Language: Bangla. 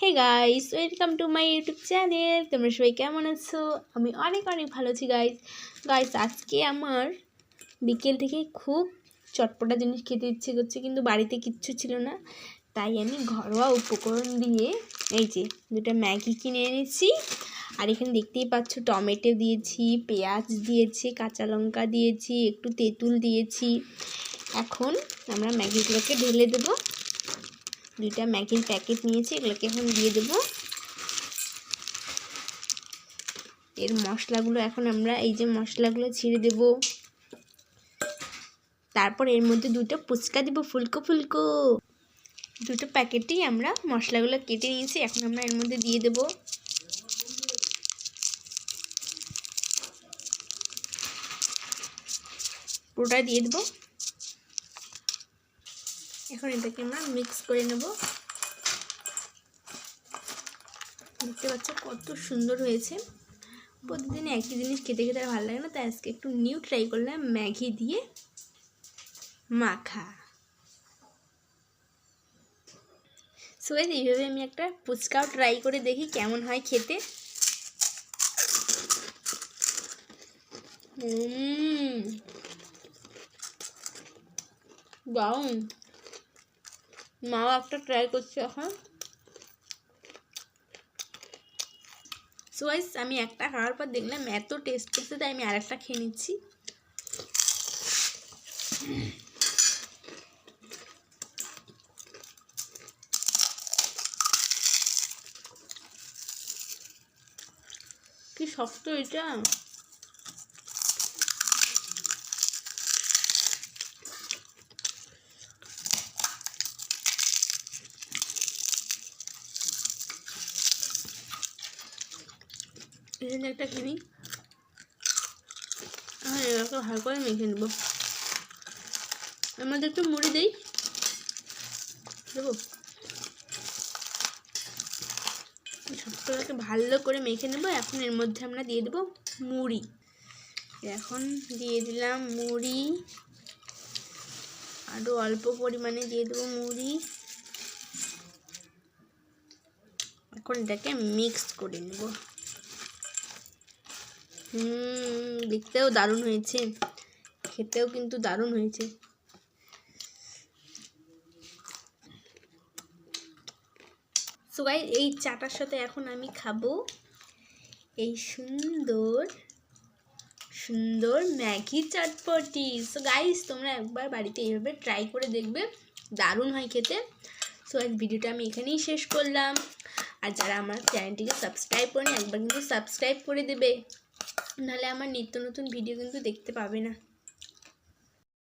Hey guys welcome to my YouTube channel তোমরা সবাই কেমন আছো? আমি অনেক অনেক ভালো আছি গাইস গাইস আজকে আমার বিকেল থেকে খুব চটপটা জিনিস খেতে ইচ্ছে করছে, কিন্তু বাড়িতে কিচ্ছু ছিল না। তাই আমি ঘরোয়া উপকরণ দিয়ে এই যে দুটো ম্যাগি কিনে এনেছি। আর এখানে দেখতেই পাচ্ছ, টমেটো দিয়েছি, পেঁয়াজ দিয়েছি, কাঁচা লঙ্কা দিয়েছি, একটু তেঁতুল দিয়েছি। এখন আমরা ম্যাগিগুলোকে ঢেলে দেবো। দুইটা ম্যাগির প্যাকেট নিয়েছি, এগুলোকে এখন দিয়ে দেবো। এর মশলাগুলো এখন আমরা এই যে মশলাগুলো ছিঁড়ে দেব। তারপর এর মধ্যে দুটো ফুচকা দিব, ফুলকো ফুলকো। দুটো প্যাকেটেই আমরা মশলাগুলো কেটে নিয়েছি, এখন আমরা এর মধ্যে দিয়ে দেব। পুরোটা দিয়ে দেবো। এখন এটাকে আমরা মিক্স করে নেব। দেখতে পাচ্ছ কত সুন্দর হয়েছে। প্রতিদিন একই জিনিস খেতে খেতে আর ভালো লাগে না, তাই আজকে একটু নিউ ট্রাই করলাম ম্যাগি দিয়ে মাখা। সো এইভাবে আমি একটা ফুচকাও ট্রাই করে দেখি কেমন হয় খেতে। দারুণ। মাও একটা ট্রাই করছে এখন সোয়াইস আমি একটা খাওয়ার পর দেখলাম এত টেস্ট করছে, তাই আমি আরেকটা খেয়ে নিচ্ছি। কি শক্ত এটা? এখানে একটা কিনি। আর এগুলোকে ভালো করে মেখে নেব। আমাদের একটু মুড়ি দেই। দেবো? সবগুলোকে ভালো করে মেখে নেব। এখন এর মধ্যে আমরা দিয়ে দেবো মুড়ি। এখন দিয়ে দিলাম মুড়ি। আরও অল্প পরিমাণে দিয়ে দেবো মুড়ি। এখন এটাকে মিক্স করে নেব। হুম, দেখতেও দারুণ হয়েছে। খেতেও কিন্তু দারুণ হয়েছে। সো গাই এই চাটার সাথে এখন আমি খাব এই সুন্দর সুন্দর ম্যাগি চটপটি। সো গাইস তোমরা একবার বাড়িতে এইভাবে ট্রাই করে দেখবে। দারুণ হয় খেতে। সো আজ ভিডিওটা আমি এখানেই শেষ করলাম। আর যারা আমার চ্যানেলটিকে সাবস্ক্রাইব করেনি, একবার কিন্তু সাবস্ক্রাইব করে দেবে। নাহলে আমার নিত্য নতুন ভিডিও কিন্তু দেখতে পাবে না।